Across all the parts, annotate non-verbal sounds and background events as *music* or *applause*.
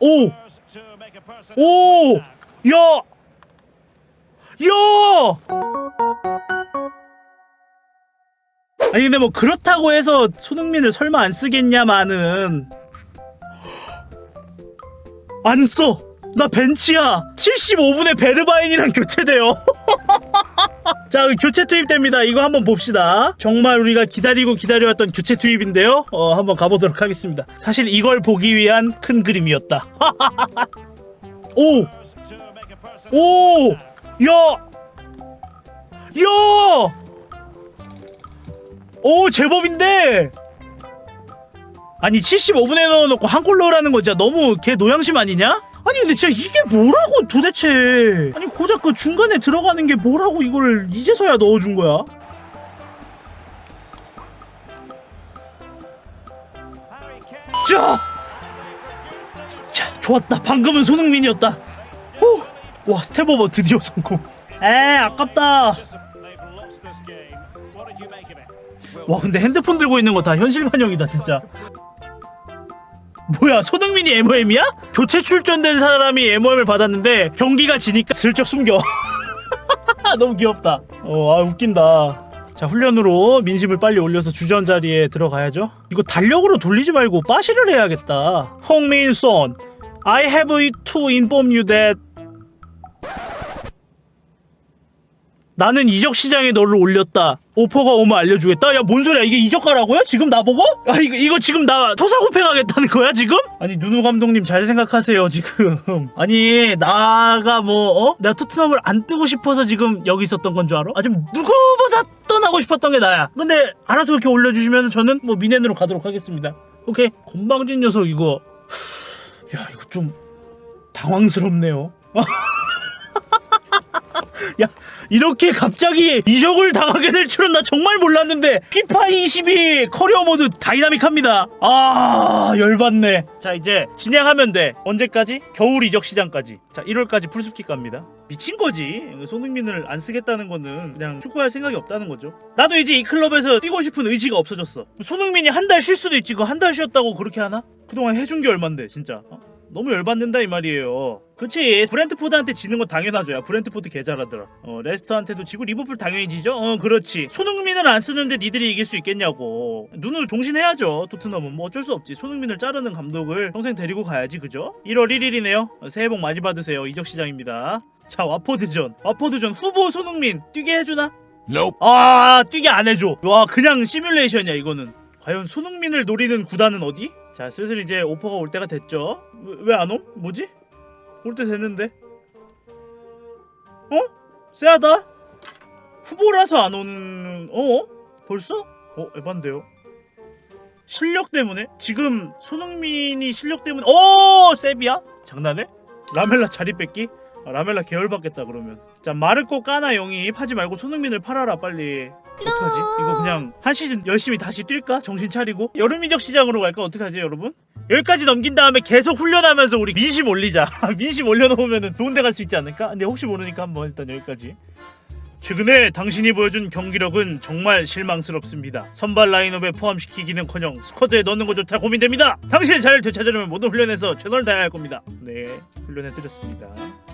오! 오! 야! 야! 아니 근데 뭐 그렇다고 해서 손흥민을 설마 안 쓰겠냐마는 안 써. 나 벤치야. 75분에 베르바인이랑 교체돼요. *laughs* *laughs* 자, 교체 투입됩니다. 이거 한번 봅시다. 정말 우리가 기다리고 기다려왔던 교체 투입인데요. 어, 한번 가보도록 하겠습니다. 사실 이걸 보기 위한 큰 그림이었다. *laughs* 오! 오! 야! 야! 오, 제법인데! 아니, 75분에 넣어놓고 한 골 넣으라는 거 진짜 너무 걔 노양심 아니냐? 아니, 근데 진짜 이게 뭐라고 도대체. 아니, 고작 그 중간에 들어가는 게 뭐라고 이걸 이제서야 넣어준 거야? 자! 자, 좋았다. 방금은 손흥민이었다. 오! 와, 스텝오버 드디어 성공. 에, 아깝다. 와 근데 핸드폰 들고 있는 거 다 현실 반영이다 진짜 뭐야 손흥민이 MOM이야? 교체 출전된 사람이 MOM을 받았는데 경기가 지니까 슬쩍 숨겨. *laughs* 너무 귀엽다. 어아 웃긴다. 자 훈련으로 민심을 빨리 올려서 주전 자리에 들어가야죠. 이거 달력으로 돌리지 말고 빠시를 해야겠다. 홍민son I have to inform you that 나는 이적 시장에 너를 올렸다. 오퍼가 오면 알려주겠다. 야 뭔 소리야? 이게 이적가라고요? 지금 나보고? 아 이거 이거 지금 나 토사구팽하겠다는 거야 지금? 아니 누누 감독님 잘 생각하세요 지금. *laughs* 아니 나가 뭐 어? 내가 토트넘을 안 뜨고 싶어서 지금 여기 있었던 건 줄 알아? 아 지금 누구보다 떠나고 싶었던 게 나야. 근데 알아서 이렇게 올려주시면 저는 뭐 미넨으로 가도록 하겠습니다. 오케이. 건방진 녀석 이거. *sighs* 야 이거 좀 당황스럽네요. *laughs* 야 이렇게 갑자기 이적을 당하게 될 줄은 나 정말 몰랐는데. 피파 22 커리어 모드 다이나믹합니다. 아 열받네. 자 이제 진행하면 돼. 언제까지? 겨울 이적 시장까지. 자 1월까지 풀숲기 갑니다. 미친 거지. 손흥민을 안 쓰겠다는 거는 그냥 축구할 생각이 없다는 거죠. 나도 이제 이 클럽에서 뛰고 싶은 의지가 없어졌어. 손흥민이 한 달 쉴 수도 있지. 그 한 달 쉬었다고 그렇게 하나? 그동안 해준 게 얼만데 진짜. 어? 너무 열받는다 이 말이에요. 그치 브렌트포드한테 지는 건 당연하죠. 야 브렌트포드 개 잘하더라. 어 레스터한테도 지고 리버풀 당연히 지죠. 어 그렇지. 손흥민을 안 쓰는데 니들이 이길 수 있겠냐고. 눈을 종신해야죠. 토트넘은 뭐 어쩔 수 없지. 손흥민을 자르는 감독을 평생 데리고 가야지 그죠? 1월 1일이네요. 어, 새해 복 많이 받으세요. 이적 시장입니다. 자 와포드전. 와포드전 후보 손흥민 뛰게 해주나? Nope. 아 뛰게 안 해줘. 와 그냥 시뮬레이션이야 이거는. 과연 손흥민을 노리는 구단은 어디? 자 슬슬 이제 오퍼가 올 때가 됐죠. 왜 안 옴? 뭐지? 올 때 됐는데. 어? 쎄하다. 후보라서 안 오는. 어? 벌써? 어 에반데요. 실력 때문에? 지금 손흥민이 실력 때문에. 오 세비야? 장난해? 라멜라 자리 뺏기? 아, 라멜라 계열 받겠다 그러면. 자 마르코 까나 영입 하지 말고 손흥민을 팔아라 빨리. 어떡하지? 이거 그냥 한 시즌 열심히 다시 뛸까? 정신 차리고 여름 이적 시장으로 갈까? 어떡하지 여러분? 여기까지 넘긴 다음에 계속 훈련하면서 우리 민심 올리자 *laughs* 민심 올려놓으면 좋은 데 갈 수 있지 않을까? 근데 혹시 모르니까 한번 일단 여기까지 최근에 당신이 보여준 경기력은 정말 실망스럽습니다. 선발 라인업에 포함시키기는커녕 스쿼드에 넣는 것조차 고민됩니다. 당신의 자리를 되찾으려면 모든 훈련에서 최선을 다해야 할 겁니다. 네, 훈련해드렸습니다.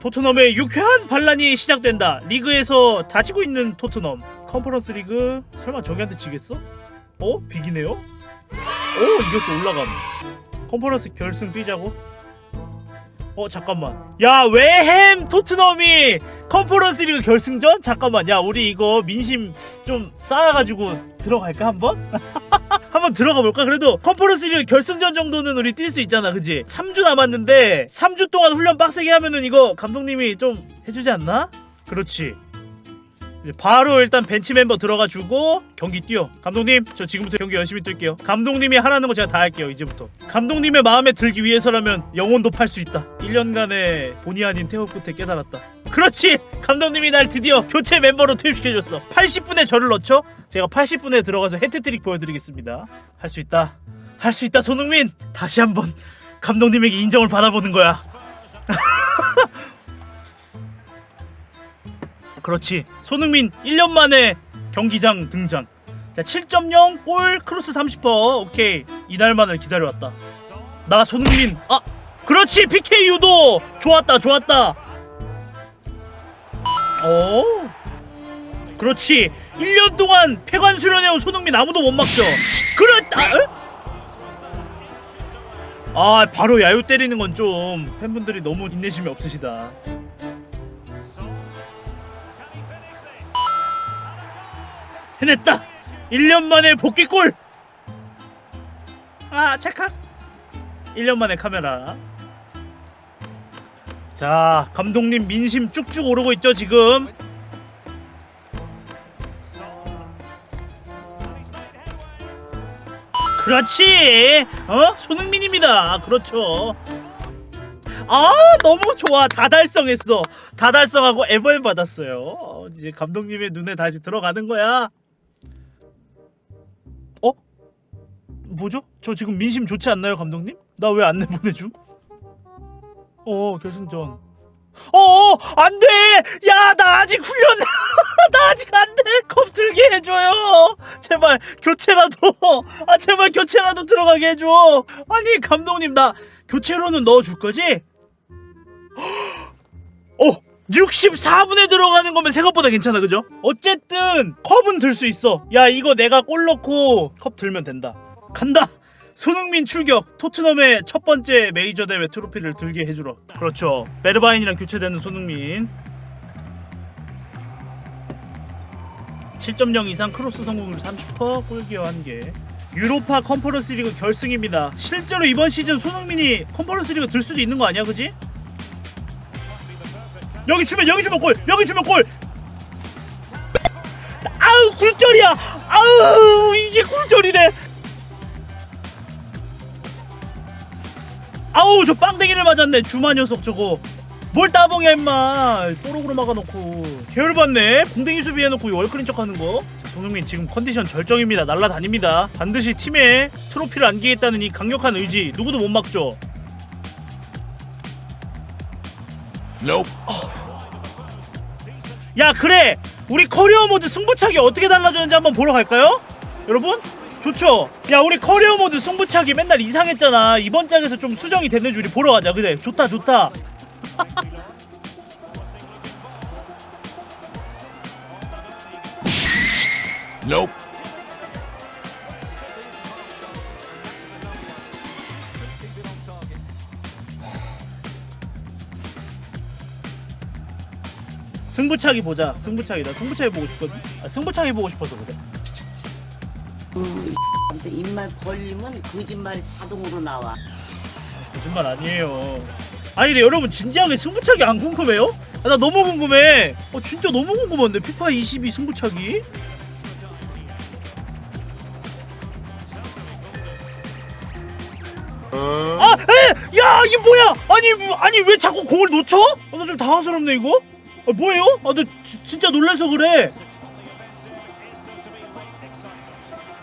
토트넘의 유쾌한 반란이 시작된다. 리그에서 다지고 있는 토트넘. 컨퍼런스 리그 설마 저기한테 지겠어? 어? 비기네요? 오 이겼어 올라감. 컨퍼런스 결승 뛰자고? 어 잠깐만 야 웨햄 토트넘이 컨퍼런스 리그 결승전? 잠깐만 야 우리 이거 민심 좀 쌓아가지고 들어갈까 한번? *laughs* 한번 들어가 볼까? 그래도 컨퍼런스 리그 결승전 정도는 우리 뛸 수 있잖아 그지? 3주 남았는데 3주 동안 훈련 빡세게 하면은 이거 감독님이 좀 해주지 않나? 그렇지 바로 일단 벤치 멤버 들어가 주고 경기 뛰어. 감독님 저 지금부터 경기 열심히 뛸게요. 감독님이 하라는 거 제가 다 할게요 이제부터. 감독님의 마음에 들기 위해서라면 영혼도 팔 수 있다. 1년간의 본의 아닌 태업 끝에 깨달았다. 그렇지! 감독님이 날 드디어 교체 멤버로 투입시켜줬어. 80분에 저를 넣죠? 제가 80분에 들어가서 해트트릭 보여드리겠습니다. 할 수 있다. 할 수 있다 손흥민! 다시 한번 감독님에게 인정을 받아보는 거야 *laughs* 그렇지. 손흥민 1년 만에 경기장 등장. 자, 7.0 골 크로스 30%. 오케이. 이날만을 기다려왔다. 나 손흥민. 아, 그렇지 PK 유도 좋았다 좋았다 어 그렇지 1년 동안 폐관 수련해온 손흥민 아무도 못 막죠 그렇다 어? 아 바로 야유 때리는 건 좀 팬분들이 너무 인내심이 없으시다 해냈다. 1년 만에 복귀골. 아 찰칵. 1년 만에 카메라. 자 감독님 민심 쭉쭉 오르고 있죠 지금? 그렇지. 어? 손흥민입니다. 그렇죠. 아 너무 좋아. 다 달성했어. 다 달성하고 에버앤 받았어요. 어, 이제 감독님의 눈에 다시 들어가는 거야 뭐죠? 저 지금 민심 좋지 않나요 감독님? 나 왜 안내 보내줌? 어 결승전. 어어 안 돼! 야 나 아직 훈련 *laughs* 나 아직 안 돼! 컵 들게 해줘요! 제발 교체라도. 아 제발 교체라도 들어가게 해줘. 아니 감독님 나 교체로는 넣어줄 거지? 어 64분에 들어가는 거면 생각보다 괜찮아 그죠? 어쨌든 컵은 들 수 있어. 야 이거 내가 골 넣고 컵 들면 된다 간다! 손흥민 출격! 토트넘의 첫 번째 메이저 대회 트로피를 들게 해주러. 그렇죠. 베르바인이랑 교체되는 손흥민. 7.0 이상 크로스 성공률 30% 골기어 1개. 유로파 컨퍼런스 리그 결승입니다. 실제로 이번 시즌 손흥민이 컨퍼런스 리그 들 수도 있는 거 아니야 그지? 여기 주면 여기 주면 골! 여기 주면 골! 아우 굴절이야! 아우 이게 굴절이네 아우 저 빵댕이를 맞았네. 주마 녀석 저거. 뭘 따봉이야 임마. 뽀록으로 막아놓고. 개열받네. 공댕이 수비해놓고 월클인 척하는 거. 손흥민 지금 컨디션 절정입니다. 날라다닙니다. 반드시 팀에 트로피를 안기겠다는 이 강력한 의지 누구도 못 막죠. Nope. 야 그래. 우리 커리어 모드 승부차기 어떻게 달라졌는지 한번 보러 갈까요? 여러분? 좋죠? 야 우리 커리어 모드 승부차기 맨날 이상했잖아. 이번 짝에서 좀 수정이 됐는지 우리 보러 가자. 그래. 좋다 좋다. *laughs* Nope. 승부차기 보자. 승부차기다. 승부차기 보고 싶거든. 아, 승부차기 보고 싶어서 그래 아무튼 입만 벌리면 거짓말이 자동으로 나와. 거짓말 아니에요 아니 근데 여러분 진지하게 승부차기 안 궁금해요? 아, 나 너무 궁금해 어 진짜 너무 궁금한데 피파 22 승부차기 아, 에, 야, 이게 뭐야? 아니, 뭐, 아니 왜 자꾸 공을 놓쳐? 아, 나 좀 당황스럽네 이거. 아, 뭐예요? 아, 나 지- 진짜 놀라서 그래.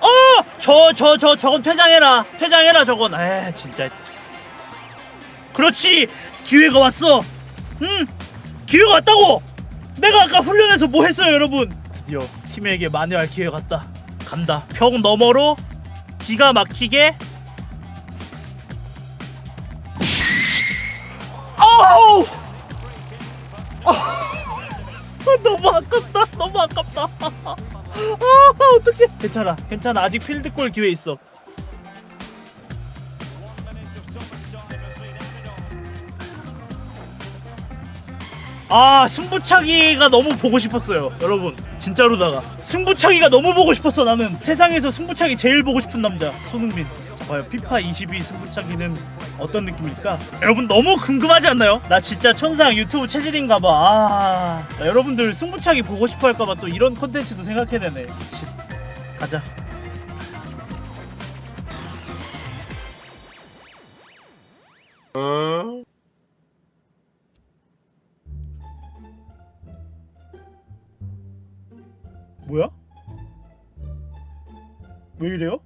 어, 저, 저, 저, 저건 퇴장해라. 퇴장해라, 저건. 에, 진짜. 그렇지, 기회가 왔어. 응, 기회가 왔다고. 내가 아까 훈련해서 뭐 했어요, 여러분? 드디어 팀에게 만회할 기회가 왔다. 간다. 벽 너머로 기가 막히게 아우! 아, 너무 아깝다. 너무 아깝다. 아, 어떡해. 괜찮아. 괜찮아. 아직 필드골 기회 있어. 아, 승부차기가 너무 보고 싶었어요. 여러분. 진짜로다가. 승부차기가 너무 보고 싶었어, 나는. 세상에서 승부차기 제일 보고 싶은 남자. 손흥민. 자, 과연 피파 22 승부차기는 어떤 느낌일까? 여러분 너무 궁금하지 않나요? 나 진짜 천상 유튜브 체질인가봐. 아, 나 여러분들 승부차기 보고 싶어 할까봐 또 이런 컨텐츠도 생각해내네. 그치. 가자. 뭐야? 왜 이래요?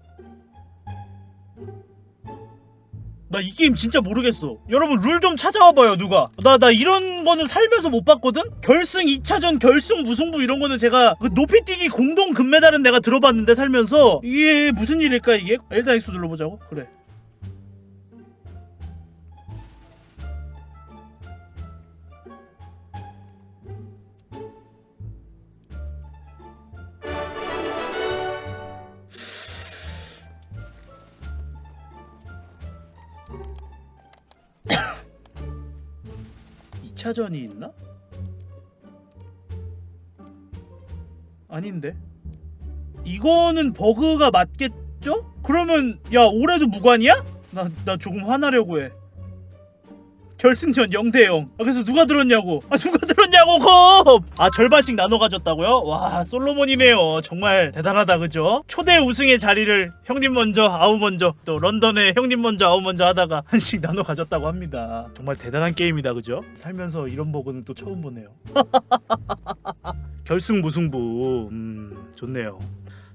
나 이 게임 진짜 모르겠어. 여러분 룰 좀 찾아와봐요 누가. 나나 이런 거는 살면서 못 봤거든. 결승 2차전, 결승 무승부 이런 거는 제가 그 높이뛰기 공동 금메달은 내가 들어봤는데 살면서 이게 무슨 일일까 이게? 엘다 X 눌러보자고. 그래. 2차전이 있나? 아닌데 이거는 버그가 맞겠죠? 그러면 야 올해도 무관이야? 나, 나 조금 화나려고 해 결승전 0대0 아, 그래서 누가 들었냐고 아 누가 들었냐고 었냐고 컵! 아 절반씩 나눠 가졌다고요? 와 솔로몬이네요 정말 대단하다 그죠? 초대 우승의 자리를 형님 먼저 아우 먼저 또 런던에 형님 먼저 아우 먼저 하다가 *laughs* 한씩 나눠 가졌다고 합니다 정말 대단한 게임이다 그죠? 살면서 이런 버그는 또 처음 보네요 *laughs* 결승 무승부 음 좋네요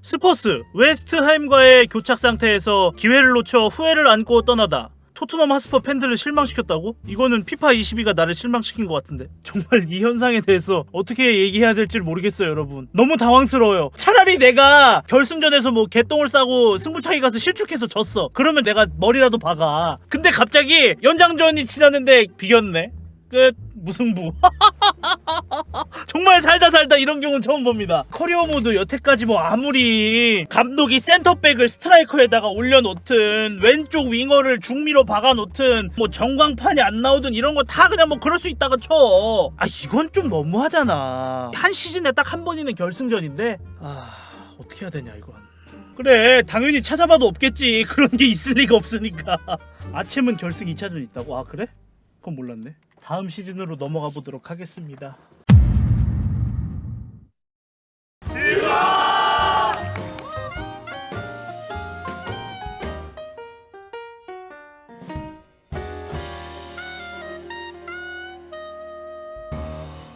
스퍼스 웨스트햄과의 교착 상태에서 기회를 놓쳐 후회를 안고 떠나다 토트넘 하스퍼 팬들을 실망시켰다고? 이거는 피파 22가 나를 실망시킨 것 같은데. 정말 이 현상에 대해서 어떻게 얘기해야 될지 모르겠어요 여러분. 너무 당황스러워요. 차라리 내가 결승전에서 뭐 개똥을 싸고 승부차기 가서 실축해서 졌어. 그러면 내가 머리라도 박아. 근데 갑자기 연장전이 지났는데 비겼네. 끝. 무승부 *laughs* 정말 살다 살다 이런 경우는 처음 봅니다. 커리어 모드 여태까지 뭐 아무리 감독이 센터백을 스트라이커에다가 올려놓든 왼쪽 윙어를 중미로 박아놓든 뭐 전광판이 안 나오든 이런 거 다 그냥 뭐 그럴 수 있다가 쳐. 아 이건 좀 너무하잖아. 한 시즌에 딱 한 번 있는 결승전인데 아 어떻게 해야 되냐 이건. 그래 당연히 찾아봐도 없겠지 *laughs* 그런 게 있을 리가 없으니까 아챔은 결승 2차전 있다고 아 그래? 그건 몰랐네 다음 시즌으로 넘어가 보도록 하겠습니다